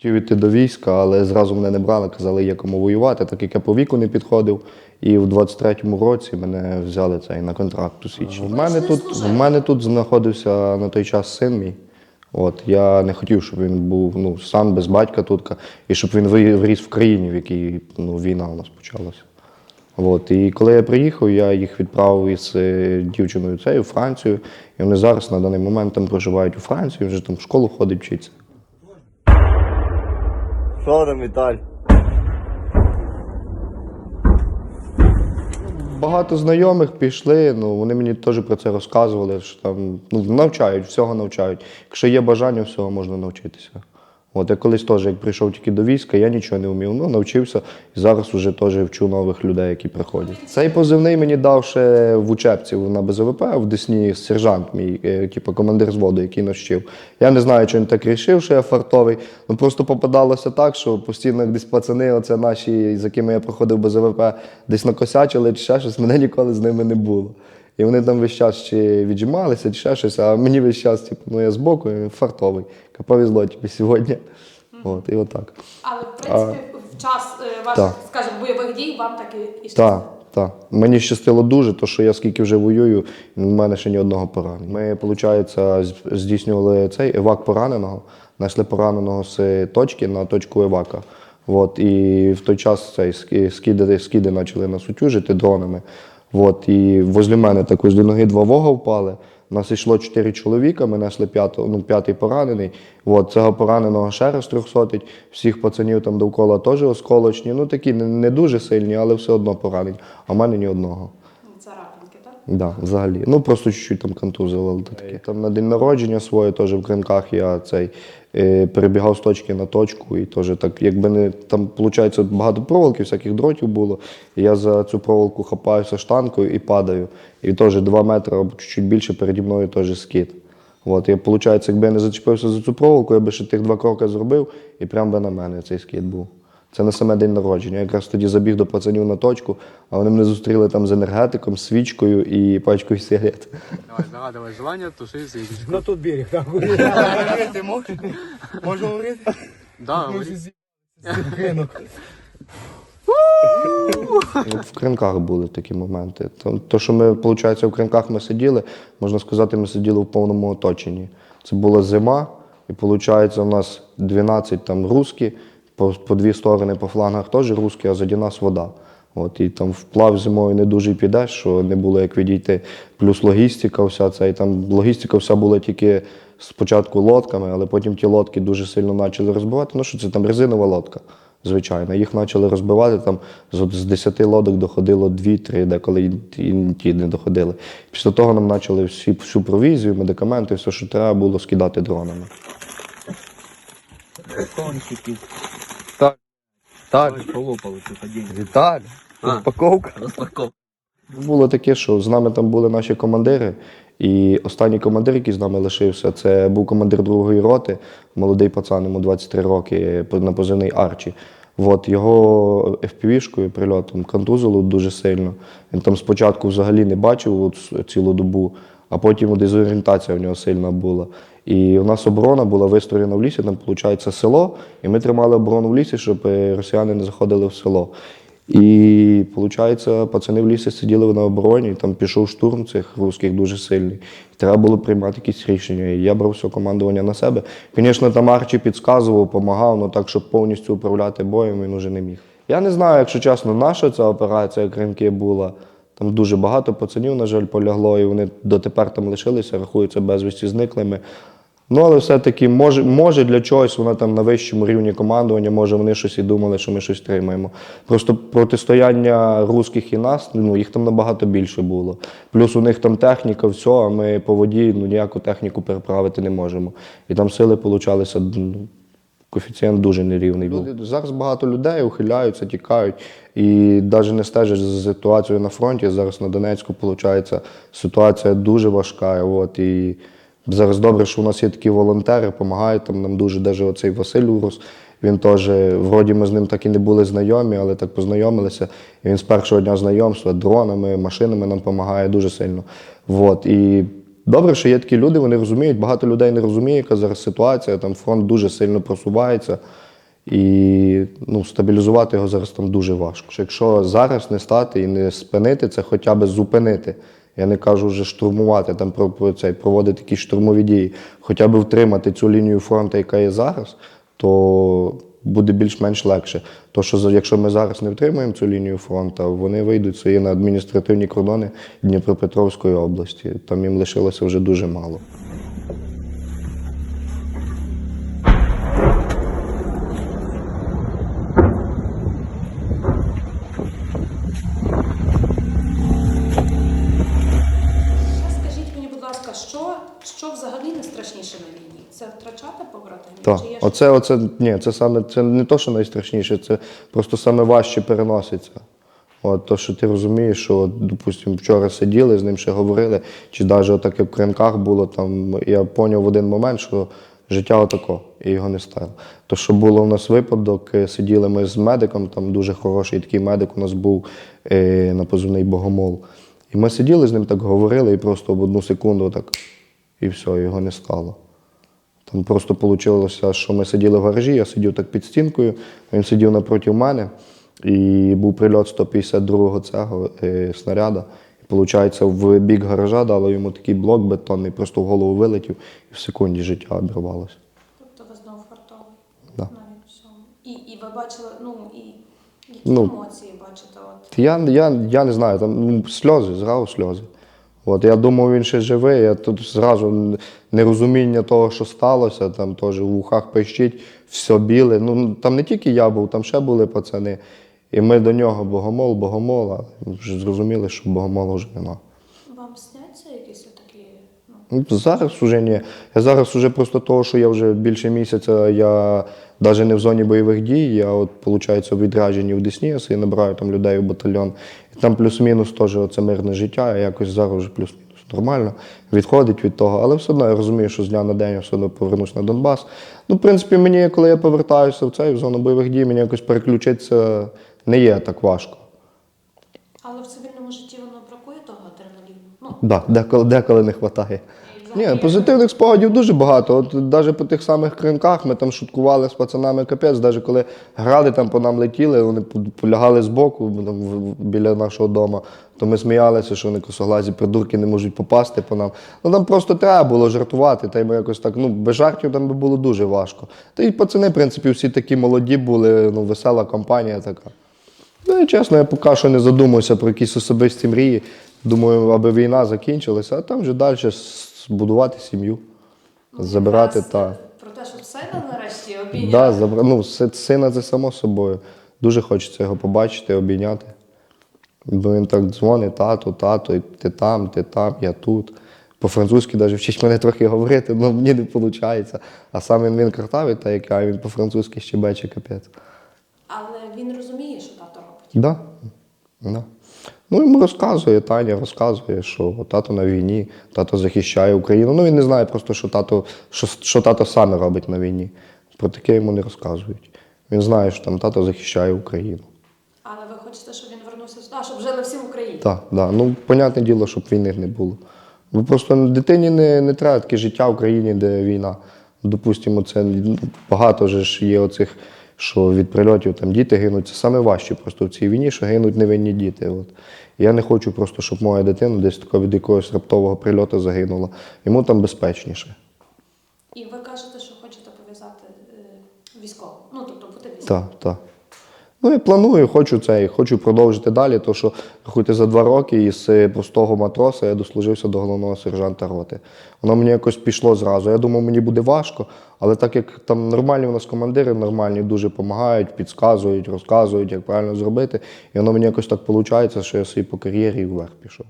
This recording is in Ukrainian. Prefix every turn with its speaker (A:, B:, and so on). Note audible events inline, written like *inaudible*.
A: Хотів іти до війська, але зразу мене не брали, казали, є кому воювати, так як я по віку не підходив. І в 23-му році мене взяли цей на контракт у Січі. В мене тут, в мене тут знаходився на той час син мій. От, я не хотів, щоб він був ну, сам без батька тут, і щоб він ви- виріс в країні, в якій ну, війна у нас почалася. От, і коли я приїхав, я їх відправив із е, дівчиною цією у Францію. І вони зараз на даний момент там проживають у Франції, вже там в школу ходить, вчиться.
B: Що там, Віталь?
A: Багато знайомих пішли, ну вони мені теж про це розказували, що там ну, навчають, всього навчають. Якщо є бажання, всього можна навчитися. От я колись теж, як прийшов тільки до війська, я нічого не вмів. Ну, навчився і зараз вже теж вчу нових людей, які приходять. Цей позивний мені дав ще в учебці на БЗВП в Десні сержант, мій, е, типу командир зводу, який нас. Я не знаю, чи він так рішив, що я фартовий. Ну просто попадалося так, що постійно десь пацани, оце наші, з якими я проходив БЗВП, десь накосячили, чи ще щось, мене ніколи з ними не було. І вони там весь час чи віджималися, чи ще щось, а мені весь час, типу, ну я збоку, я фартовий. Повезло тобі сьогодні. От, і отак.
C: Але в принципі в час е, ваших, скажімо, бойових дій вам так і, і
A: Так, так. Мені щастило дуже, то що я скільки вже воюю, в мене ще ні одного поранення. Ми, виходить, здійснювали цей евак пораненого, знайшли пораненого з точки на точку евака. От, і в той час цей скиди, скиди почали нас утюжити дронами. От, і возле мене також до ноги два вога впали. Нас йшло чотири чоловіка, ми несли п'ятого, ну, п'ятий поранений. От, цього пораненого ще раз трьохсотить. Всіх пацанів там довкола теж осколочні. Ну такі не, не дуже сильні, але все одно поранень. А в мене ні одного. Да, взагалі. Ну просто чуть-чуть там контузило. але таке. Там на день народження своє теж в кринках я цей е, перебігав з точки на точку, і теж так, якби не там, виходить, багато проволоки, всяких дротів було. І я за цю проволоку хапаюся штанкою і падаю. І теж два метри або чуть більше переді мною теж скид. От, і виходить, якби я не зачепився за цю проволоку, я би ще тих два кроки зробив, і прямо би на мене цей скид був. Це на саме день народження. Я якраз тоді забіг до пацанів на точку, а вони мене зустріли там з енергетиком, свічкою і пачкою сигарет.
D: Давай, загадывай желание, туши свечи.
E: На тот берег, *laughs* так.
B: Говорити можеш? Можна говорити?
D: Да,
A: В кринках були такі моменти. То, то, що ми, виходить, в кринках ми сиділи, можна сказати, ми сиділи в повному оточенні. Це була зима, і виходить, у нас 12 там русські, по, по дві сторони по флангах теж русські, а заді нас вода. От, і там вплав зимою не дуже підеш, що не було як відійти. Плюс логістика, вся ця, і там логістика вся була тільки спочатку лодками, але потім ті лодки дуже сильно почали розбивати. Ну що це там резинова лодка, звичайно. Їх почали розбивати там з, з 10 лодок доходило 2-3, деколи і, ті не доходили. Після того нам почали всі, всю провізію, медикаменти, все, що треба було скидати дронами.
B: Так. Так.
E: Полопал что-то деньги.
B: Віталь. Розпаковка.
E: Распаковка.
A: Було таке, що з нами там були наші командири, і останній командир, який з нами лишився, це був командир другої роти, молодий пацан, йому 23 роки, на позивний Арчі. От його FPV-шкою прильотом контузило дуже сильно. Він там спочатку взагалі не бачив от цілу добу, а потім дезорієнтація в нього сильна була. І у нас оборона була вистроєна в лісі, там виходить село, і ми тримали оборону в лісі, щоб е, росіяни не заходили в село. І виходить, пацани в лісі сиділи на обороні, і там пішов штурм цих русських дуже сильний. Треба було приймати якісь рішення. І я брав все командування на себе. Звісно, там Арчі підказував, допомагав, але так, щоб повністю управляти боєм, він уже не міг. Я не знаю, якщо чесно, наша ця операція Кримки була. Там дуже багато пацанів, на жаль, полягло, і вони дотепер там лишилися, рахуються безвісті зниклими. Ну, але все-таки може, може для чогось вона там на вищому рівні командування, може вони щось і думали, що ми щось тримаємо. Просто протистояння русських і нас, ну їх там набагато більше було. Плюс у них там техніка, все, а ми по воді ну, ніяку техніку переправити не можемо. І там сили получалися. Коефіцієнт дуже нерівний був. Зараз багато людей ухиляються, тікають і навіть не стежать за ситуацією на фронті. Зараз на Донецьку, виходить, ситуація дуже важка. От, і зараз добре, що у нас є такі волонтери, допомагають там нам дуже, навіть оцей Василь Урус. Він теж, вроді ми з ним так і не були знайомі, але так познайомилися. І він з першого дня знайомства дронами, машинами нам допомагає дуже сильно. От, і Добре, що є такі люди, вони розуміють. Багато людей не розуміє, яка зараз ситуація. Там фронт дуже сильно просувається. І ну, стабілізувати його зараз там дуже важко. Якщо зараз не стати і не спинити, це хоча б зупинити. Я не кажу вже штурмувати, там про, цей, проводити якісь штурмові дії, хоча б втримати цю лінію фронту, яка є зараз, то буде більш-менш легше. То що якщо ми зараз не втримаємо цю лінію фронту, вони вийдуть свої на адміністративні кордони Дніпропетровської області. Там їм лишилося вже дуже мало.
C: Що взагалі найстрашніше на війні? Це втрачати побратимів?
A: Так,
C: Чи є
A: оце, оце, ні, це саме це не то, що найстрашніше, це просто саме важче переноситься. От то, що ти розумієш, що, от, допустимо, вчора сиділи, з ним ще говорили, чи навіть отаке в кринках було там, я зрозумів в один момент, що життя отако, і його не стало. То, що було у нас випадок, е, сиділи ми з медиком, там дуже хороший такий медик у нас був е, на позивний Богомол. І ми сиділи з ним так говорили, і просто в одну секунду так, і все, його не стало. Там просто вийшло, що ми сиділи в гаражі, я сидів так під стінкою, він сидів напроти мене, і був прильот 152-го цього е, снаряда. І, виходить, в бік гаража дало йому такий блок бетонний, просто в голову вилетів, і в секунді життя обірвалося.
C: Тобто ви знову фартовий
A: Да.
C: навіть в. І, і ви бачили, ну і які
A: Ну,
C: емоції бачите? От
A: Я, я, я не знаю, там ну, сльози, зразу сльози. От, я думав, він ще живий, я тут зразу нерозуміння того, що сталося, там теж в вухах пищить, все біле. Ну, там не тільки я був, там ще були пацани. І ми до нього богомол, богомол, а вже зрозуміли, що богомола вже нема.
C: вам сняться якісь отакі, ну
A: Ну, Зараз вже ні. Я зараз вже просто того, що я вже більше місяця, я навіть не в зоні бойових дій, я от, виходить, в відрядженні в Десні, я набираю там людей в батальйон. І там плюс-мінус теж оце мирне життя, і якось зараз вже плюс-мінус нормально, відходить від того. Але все одно я розумію, що з дня на день я все одно повернусь на Донбас. Ну, в принципі, мені, коли я повертаюся в цей в зону бойових дій, мені якось переключитися не є так важко.
C: але в цивільному житті воно бракує того адреналіну. Ну
A: Да, деколи, деколи не вистачає. Ні, позитивних спогадів дуже багато. От навіть по тих самих кринках ми там шуткували з пацанами капець, навіть коли гради там по нам летіли, вони полягали збоку там, біля нашого дому, то ми сміялися, що вони косоглазі придурки не можуть попасти по нам. Ну там просто треба було жартувати, та й ми якось так, ну, без жартів там би було дуже важко. Та й пацани, в принципі, всі такі молоді були, ну, весела компанія така. Ну і чесно, я поки що не задумався про якісь особисті мрії. Думаю, аби війна закінчилася, а там вже далі збудувати сім'ю, забирати та.
C: про те, щоб сина нарешті обійняти.
A: Да, забра... ну, сина це само собою. Дуже хочеться його побачити, обійняти. Бо він так дзвонить, тато, тато, ти там, ти там, я тут. По-французьки навіть вчить мене трохи говорити, але мені не виходить. А сам він, він картавий, та як я, він по-французьки щебече капець.
C: Але він розуміє, що тато робить.
A: Да. Да. Ну, йому розказує, Таня розказує, що тато на війні, тато захищає Україну. Ну, він не знає просто, що тато, що, що тато саме робить на війні. Про таке йому не розказують. Він знає, що там тато захищає Україну.
C: Але ви хочете, щоб він вернувся сюди, щоб жили всі в Україні.
A: Так, да. ну, понятне діло, щоб війни не було. Бо просто дитині не, не треба таке життя в країні, де війна. Допустимо, це ну, багато ж є оцих, що від прильотів там діти гинуть. Це саме важче просто в цій війні, що гинуть невинні діти. От. Я не хочу просто, щоб моя дитина десь тако від якогось раптового прильоту загинула. Йому там безпечніше.
C: І ви кажете, що хочете пов'язати е, військово. Ну тобто бути військовим.
A: Так, так. Ну, я планую, хочу це, і хочу продовжити далі, тому що рахуйте за два роки із е, простого матроса я дослужився до головного сержанта роти. Воно мені якось пішло зразу. Я думав, мені буде важко, але так як там нормальні у нас командири, нормальні, дуже допомагають, підказують, розказують, як правильно зробити. І воно мені якось так виходить, що я собі по кар'єрі вверх пішов.